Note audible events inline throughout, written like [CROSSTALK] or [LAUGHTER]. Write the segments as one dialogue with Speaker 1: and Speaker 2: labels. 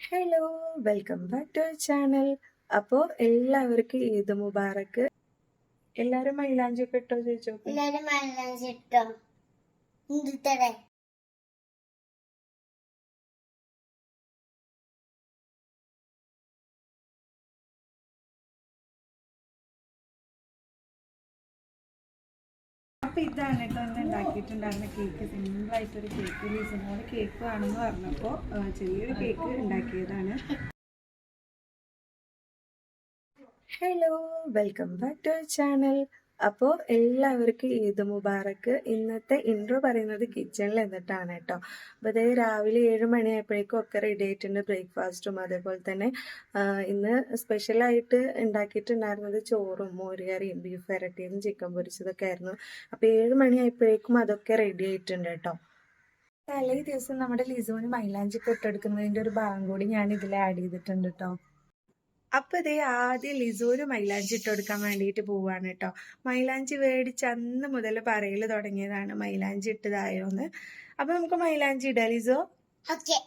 Speaker 1: Hello welcome back to channel അപ്പോൾ എല്ലാവർക്കും ഈദ് മുബാറക്ക്. എല്ലാരും മൈലാഞ്ചി ഒക്കെ ഇട്ടോ ചോദിച്ചോ
Speaker 2: മലയാളം എന്തിത്തടെ
Speaker 1: അപ്പോൾ ഇതാണ് കേട്ടോ ഇന്ന് ഉണ്ടാക്കിയിട്ടുണ്ടായിരുന്ന കേക്ക് സിമ്പിൾ ആയിട്ടൊരു കേക്ക് ലീസിനോട് കേക്ക് വേണമെന്ന് പറഞ്ഞപ്പോൾ ചെറിയൊരു കേക്ക് ഉണ്ടാക്കിയതാണ്. Hello welcome back to channel അപ്പോൾ എല്ലാവർക്കും ഈദ് മുബാറക്ക്. ഇന്നത്തെ ഇൻട്രോ പറയുന്നത് കിച്ചണിൽ എന്നിട്ടാണ് കേട്ടോ. അപ്പോൾ അതായത് രാവിലെ ഏഴ് മണിയായപ്പോഴേക്കും ഒക്കെ റെഡി ആയിട്ടുണ്ട് ബ്രേക്ക്ഫാസ്റ്റും അതേപോലെ തന്നെ ഇന്ന് സ്പെഷ്യലായിട്ട് ഉണ്ടാക്കിയിട്ടുണ്ടായിരുന്നത് ചോറും മോരുകറിയും ബീഫ് വരട്ടിയതും ചിക്കൻ പൊരിച്ചതൊക്കെ ആയിരുന്നു. അപ്പോൾ ഏഴ് മണിയായപ്പോഴേക്കും അതൊക്കെ റെഡി ആയിട്ടുണ്ട് കേട്ടോ. തലേ ദിവസം നമ്മുടെ ലിസോന് മൈലാഞ്ചി പൊട്ടെടുക്കുന്നതിന്റെ ഒരു ഭാഗം കൂടി ഞാൻ ഇതിൽ ആഡ് ചെയ്തിട്ടുണ്ട് കേട്ടോ. അപ്പൊ ഇതേ ആദ്യം ലിസോര് മൈലാഞ്ചി ഇട്ട് കൊടുക്കാൻ വേണ്ടിയിട്ട് പോവാണ് കേട്ടോ മൈലാഞ്ചി മേടിച്ച് അന്ന് മുതൽ പറയൽ തുടങ്ങിയതാണ് മൈലാഞ്ചി ഇട്ടതായോന്ന്. അപ്പൊ നമുക്ക് മൈലാഞ്ചി ഇടാം ലിസോ.
Speaker 2: ഓക്കെ.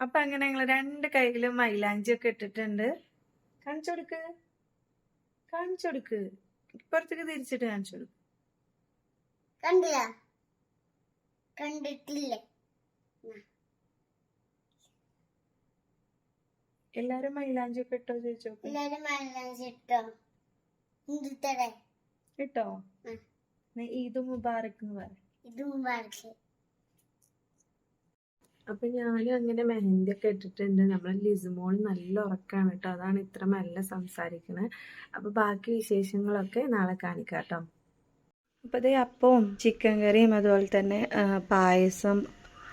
Speaker 1: അപ്പൊ അങ്ങനെ ഞങ്ങൾ രണ്ട് കൈയിലും മൈലാഞ്ചി ഒക്കെ ഇട്ടിട്ടുണ്ട്. കാണിച്ചു കൊടുക്ക്. കാണിച്ചു കൊടുക്ക്. ഇപ്പുറത്തേക്ക് തിരിച്ചിട്ട് കാണിച്ചു കൊടുക്ക്.
Speaker 2: കണ്ടില്ല? കണ്ടിട്ടില്ല.
Speaker 1: എല്ലാരും മൈലാഞ്ചി ഒക്കെ ഇട്ടോ ചോദിച്ചോ
Speaker 2: എല്ലാരും മൈലാഞ്ചി
Speaker 1: ഇട്ടോ?
Speaker 2: ഉം.
Speaker 1: നീ ഈദ് മുബാറക് എന്ന് പറ.
Speaker 2: ഈദ് മുബാറക്.
Speaker 1: അപ്പൊ ഞാനും അങ്ങനെ മെഹന്തി ഒക്കെ ഇട്ടിട്ടുണ്ട്. നമ്മളെ ലിസുമോൾ നല്ല ഉറക്കാണ് കേട്ടോ. അതാണ് ഇത്ര നല്ല സംസാരിക്കുന്നത് അപ്പൊ ബാക്കി വിശേഷങ്ങളൊക്കെ നാളെ കാണിക്കാം കേട്ടോ. അപ്പൊ അതേ അപ്പവും ചിക്കൻ കറിയും അതുപോലെ തന്നെ പായസം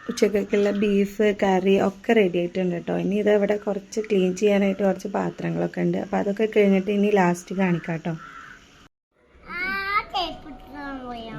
Speaker 1: ഉച്ചക്കൊക്കെയുള്ള ബീഫ് കറി ഒക്കെ റെഡി ആയിട്ടുണ്ട് കേട്ടോ ഇനി ഇത് ഇവിടെ കുറച്ച് ക്ലീൻ ചെയ്യാനായിട്ട് കുറച്ച് പാത്രങ്ങളൊക്കെ ഉണ്ട്. അപ്പോൾ അതൊക്കെ കഴിഞ്ഞിട്ട് ഇനി ലാസ്റ്റ് കാണിക്കാം കേട്ടോ
Speaker 2: പോയാ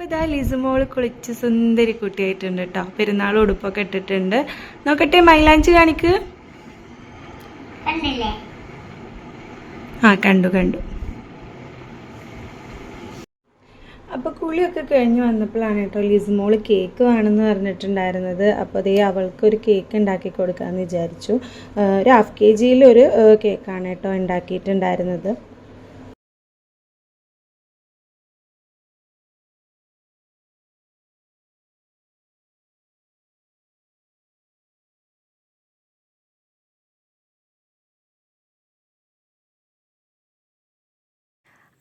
Speaker 3: ഇപ്പിട്ട് പോയാൽ
Speaker 2: ആദ്യം
Speaker 1: അപ്പൊ ഇതാ ലിസുമോൾ കുളിച്ച് സുന്ദരി കുട്ടിയായിട്ടുണ്ട് കേട്ടോ പെരുന്നാൾ ഉടുപ്പൊക്കെ ഇട്ടിട്ടുണ്ട്. നോക്കട്ടെ മൈലാഞ്ചി കാണിക്ക്. ആ കണ്ടു കണ്ടു. അപ്പോൾ കുളിയൊക്കെ കഴിഞ്ഞ് വന്നപ്പോഴാണ് കേട്ടോ ലിസുമോൾ കേക്ക് വേണമെന്ന് പറഞ്ഞിട്ടുണ്ടായിരുന്നത്. അപ്പോൾ അതേ അവൾക്ക് ഒരു കേക്ക് ഉണ്ടാക്കി കൊടുക്കാമെന്ന് വിചാരിച്ചു. ഒരു ഹാഫ് കെ ജിയിലൊരു കേക്കാണ് കേട്ടോ ഉണ്ടാക്കിയിട്ടുണ്ടായിരുന്നത്.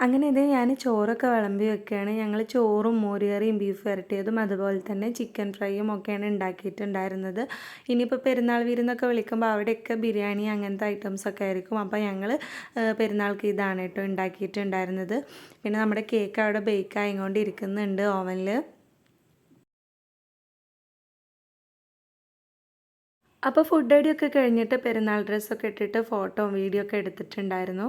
Speaker 1: അങ്ങനെ ഇത് ഞാൻ ചോറൊക്കെ വിളമ്പി വെക്കുകയാണ്. ഞങ്ങൾ ചോറും മോരുകറിയും ബീഫ് വരട്ടിയതും അതുപോലെ തന്നെ ചിക്കൻ ഫ്രൈയും ഒക്കെയാണ് ഉണ്ടാക്കിയിട്ടുണ്ടായിരുന്നത്. ഇനിയിപ്പോൾ പെരുന്നാൾ വിരുന്നൊക്കെ വിളിക്കുമ്പോൾ അവിടെയൊക്കെ ബിരിയാണി അങ്ങനത്തെ ഐറ്റംസ് ഒക്കെ ആയിരിക്കും. അപ്പോൾ ഞങ്ങൾ പെരുന്നാൾക്ക് ഇതാണ് കേട്ടോ ഉണ്ടാക്കിയിട്ടുണ്ടായിരുന്നത്. പിന്നെ നമ്മുടെ കേക്ക് അവിടെ ബേക്ക് ആയിക്കൊണ്ടിരിക്കുന്നുണ്ട് ഓവനിൽ അപ്പോൾ ഫുഡ് ഐഡിയൊക്കെ കഴിഞ്ഞിട്ട് പെരുന്നാൾ ഡ്രസ്സൊക്കെ ഇട്ടിട്ട് ഫോട്ടോ വീഡിയോ ഒക്കെ എടുത്തിട്ടുണ്ടായിരുന്നു.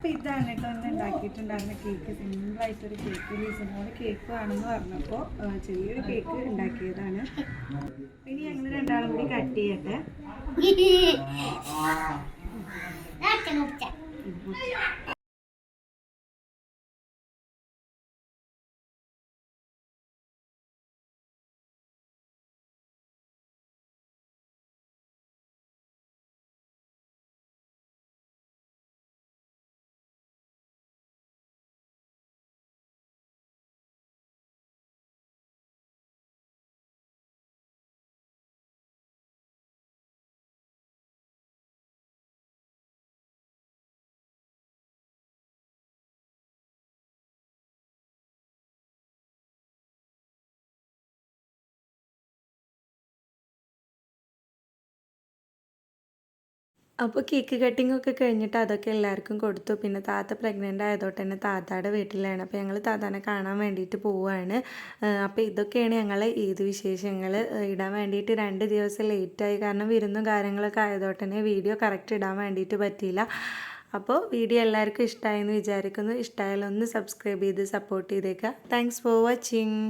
Speaker 1: ഇതാണ് കേട്ടോ ഉണ്ടാക്കിയിട്ടുണ്ടായിരുന്ന കേക്ക് സിമ്പിൾ ആയിട്ടൊരു കേക്ക് മോളെ കേക്ക് വേണമെന്ന് പറഞ്ഞപ്പോൾ ചെറിയൊരു കേക്ക് ഉണ്ടാക്കിയതാണ്. ഇനി ഞങ്ങൾ രണ്ടാളും കൂടി കട്ട് ചെയ്യട്ടെ. [LAUGHS] അപ്പോൾ കേക്ക് കട്ടിംഗ് ഒക്കെ കഴിഞ്ഞിട്ട് അതൊക്കെ എല്ലാവർക്കും കൊടുത്തു. പിന്നെ താത്ത പ്രഗ്നന്റ് ആയതുകൊണ്ട് തന്നെ താത്താടെ വീട്ടിലാണ്. അപ്പോൾ ഞങ്ങൾ താത്താനെ കാണാൻ വേണ്ടിയിട്ട് പോവുകയാണ് അപ്പോൾ ഇതൊക്കെയാണ് ഞങ്ങൾ ഈദ് വിശേഷങ്ങൾ ഇടാൻ വേണ്ടിയിട്ട് രണ്ട് ദിവസം ലേറ്റായി കാരണം വിരുന്നും കാര്യങ്ങളൊക്കെ ആയതുകൊണ്ട് തന്നെ വീഡിയോ കറക്റ്റ് ഇടാൻ വേണ്ടിയിട്ട് പറ്റിയില്ല. അപ്പോൾ വീഡിയോ എല്ലാവർക്കും ഇഷ്ടമായെന്ന് വിചാരിക്കുന്നു. ഇഷ്ടമായാലൊന്ന് സബ്സ്ക്രൈബ് ചെയ്ത് സപ്പോർട്ട് ചെയ്തേക്കുക താങ്ക്സ് ഫോർ വാച്ചിങ്